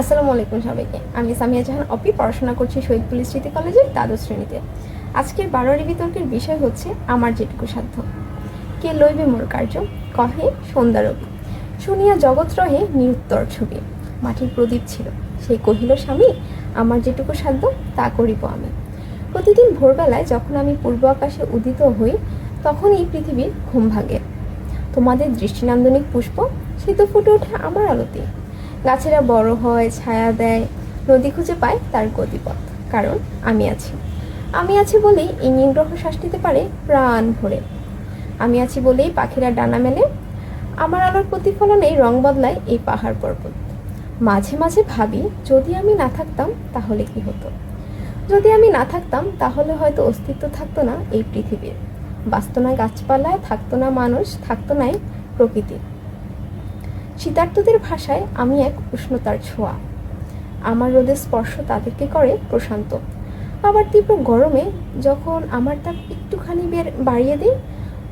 আসসালামু আলাইকুম সবাইকে। আমি সামিয়া জাহান অপি, পড়াশোনা করছি শহীদ পুলিশ স্মৃতি কলেজের দ্বাদশ শ্রেণীতে। আজকের বারোয়ারি বিতর্কের বিষয় হচ্ছে, আমার যেটুকু সাধ্য। কে লইবে মোর কার্য? কহে সন্ধ্যারবি শুনিয়া জগৎ রহে নিরুত্তর ছবি। মাটির প্রদীপ ছিল। সেই কহিল, স্বামী, আমার যেটুকু সাধ্য, তা করিব আমি। প্রতিদিন ভোরবেলায় যখন আমি পূর্ব আকাশে উদিত হই, তখন এই পৃথিবীর ঘুম ভাঙে। তোমাদের দৃষ্টিনান্দনিক পুষ্প, সে তো ফুটে ওঠে আমার আলোতে। গাছেরা বড় হয়, ছায়া দেয়, নদী খুঁজে পায় তার গতিপথ। কারণ আমি আছি। আমি আছি বলেই এই নীলগ্রহ শ্বাস নিতে পারে প্রাণ ভরে। আমি আছি বলেই পাখিরা ডানা মেলে। আমার আলোর প্রতিফলনেই রং বদলায় এই পাহাড় পর্বত। মাঝে মাঝে ভাবি, যদি আমি না থাকতাম তাহলে কি হতো? যদি আমি না থাকতাম তাহলে হয়তো অস্তিত্ব থাকতো না এই পৃথিবীর। বাঁচতো না গাছপালায় থাকতো না মানুষ, থাকতো নাই প্রকৃতি শীতার্তদের ভাষায় আমি এক উষ্ণতার ছোঁয়া। আমার রোদের স্পর্শ তাদেরকে করে প্রশান্ত। আবার তীব্র গরমে যখন আমার তাপ একটুখানি বাড়িয়ে দিই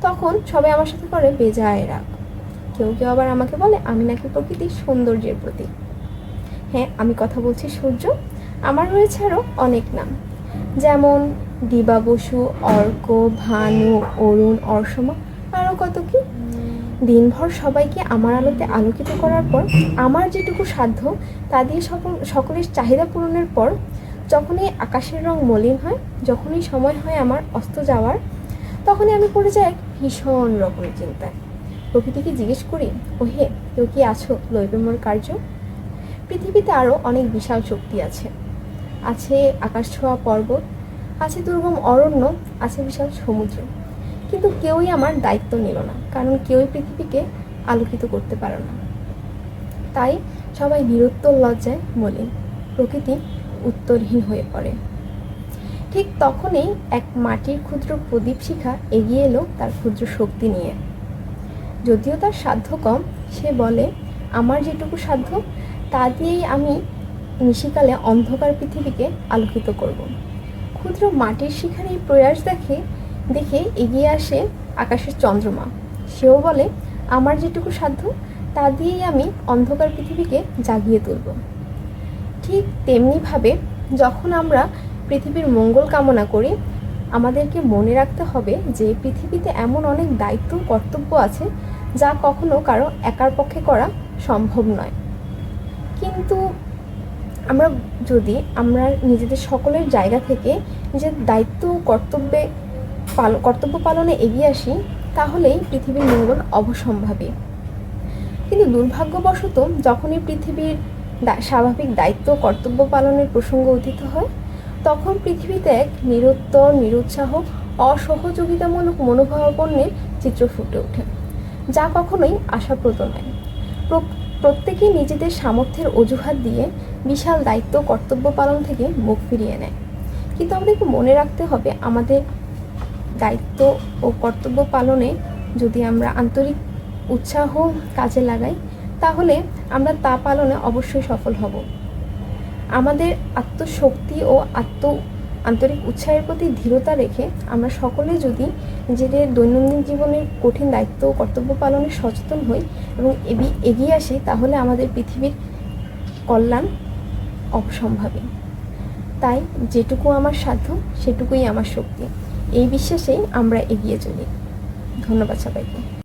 তখন সবাই আমার সাথে করে বেজায় রাগ। কেউ কেউ আবার আমাকে বলে, আমি নাকি প্রকৃতির সৌন্দর্যের প্রতীক। হ্যাঁ আমি কথা বলছি সূর্য। আমার রয়েছে আরও অনেক নাম। যেমন দিবা বসু, অর্ক, ভানু, অরুণ, অর্ষমা আরও কত কি? দিনভর সবাইকে আমার আলোতে আলোকিত করার পর, আমার যেটুকু সাধ্য, তা দিয়ে সকল, সকলের চাহিদা পূরণের পর, যখনই আকাশের রং মলিন হয়, যখনই সময় হয় আমার অস্ত যাওয়ার, তখনই আমি পড়ে যাই এক ভীষণ রকমের চিন্তায়। প্রকৃতিকে জিজ্ঞেস করি ও হে কেউ কি আছো? লইবে মোর কার্য? পৃথিবীতে আরও অনেক বিশাল শক্তি আছে। আছে আকাশ ছোঁয়া পর্বত, আছে দুর্গম অরণ্য, আছে বিশাল সমুদ্র। কিন্তু কেউই আমার দায়িত্ব নিল না, কারণ কেউই পৃথিবীকে আলোকিত করতে পারে না। তাই সবাই নিরুত্তর লজ্জায় মলিন, প্রকৃতি উত্তরহীন হয়ে পড়ে। ঠিক তখনই এক মাটির ক্ষুদ্র প্রদীপ শিখা এগিয়ে এলো তার ক্ষুদ্র শক্তি নিয়ে। যদিও তার সাধ্য কম, সে বলে, আমার যেটুকু সাধ্য, তা দিয়েই আমি নিশিকালে অন্ধকার পৃথিবীকে আলোকিত করব। ক্ষুদ্র মাটির শিখার এই প্রয়াস দেখে দেখে এগিয়ে আসে আকাশের চন্দ্রমা। সেও বলে, আমার যেটুকু সাধ্য, তা দিয়েই আমি অন্ধকার পৃথিবীকে জাগিয়ে তুলব। ঠিক তেমনিভাবে যখন আমরা পৃথিবীর মঙ্গল কামনা করি, আমাদেরকে মনে রাখতে হবে যে পৃথিবীতে এমন অনেক দায়িত্ব কর্তব্য আছে যা কখনো কারও একার পক্ষে করা সম্ভব নয়। কিন্তু আমরা যদি আমরা নিজেদের সকলের জায়গা থেকে নিজের দায়িত্ব কর্তব্যে কর্তব্য পালনে এগিয়ে আসি, তাহলেই পৃথিবীর মঙ্গল অবসম্ভাবী। কিন্তু দুর্ভাগ্যবশত যখনই পৃথিবীর স্বাভাবিক দায়িত্ব কর্তব্য পালনের প্রসঙ্গ উদিত হয়, তখন পৃথিবীতে এক নিরুত্তর, নিরুৎসাহ, অসহযোগিতামূলক মনোভাবাপন্নের চিত্র ফুটে ওঠে, যা কখনোই আশাপ্রদ নয়। প্র- প্রত্যেকেই নিজেদের সামর্থ্যের অজুহাত দিয়ে বিশাল দায়িত্ব কর্তব্য পালন থেকে মুখ ফিরিয়ে নেয়। কিন্তু আমাদেরকে মনে রাখতে হবে, আমাদের দায়িত্ব ও কর্তব্য পালনে যদি আমরা আন্তরিক উৎসাহ কাজে লাগাই, তাহলে আমরা তা পালনে অবশ্যই সফল হব। আমাদের আত্মশক্তি ও আত্ম আন্তরিক উৎসাহের প্রতি দৃঢ়তা রেখে আমরা সকলে যদি নিজেদের দৈনন্দিন জীবনের কঠিন দায়িত্ব ও কর্তব্য পালনে সচেতন হই এবং এগিয়ে আসি, তাহলে আমাদের পৃথিবীর কল্যাণ অবসম্ভাবী তাই যেটুকু আমার সাধ্য, সেটুকুই আমার শক্তি। এই বিশ্বাসেই আমরা এগিয়ে চলি। ধন্যবাদ সবাইকে।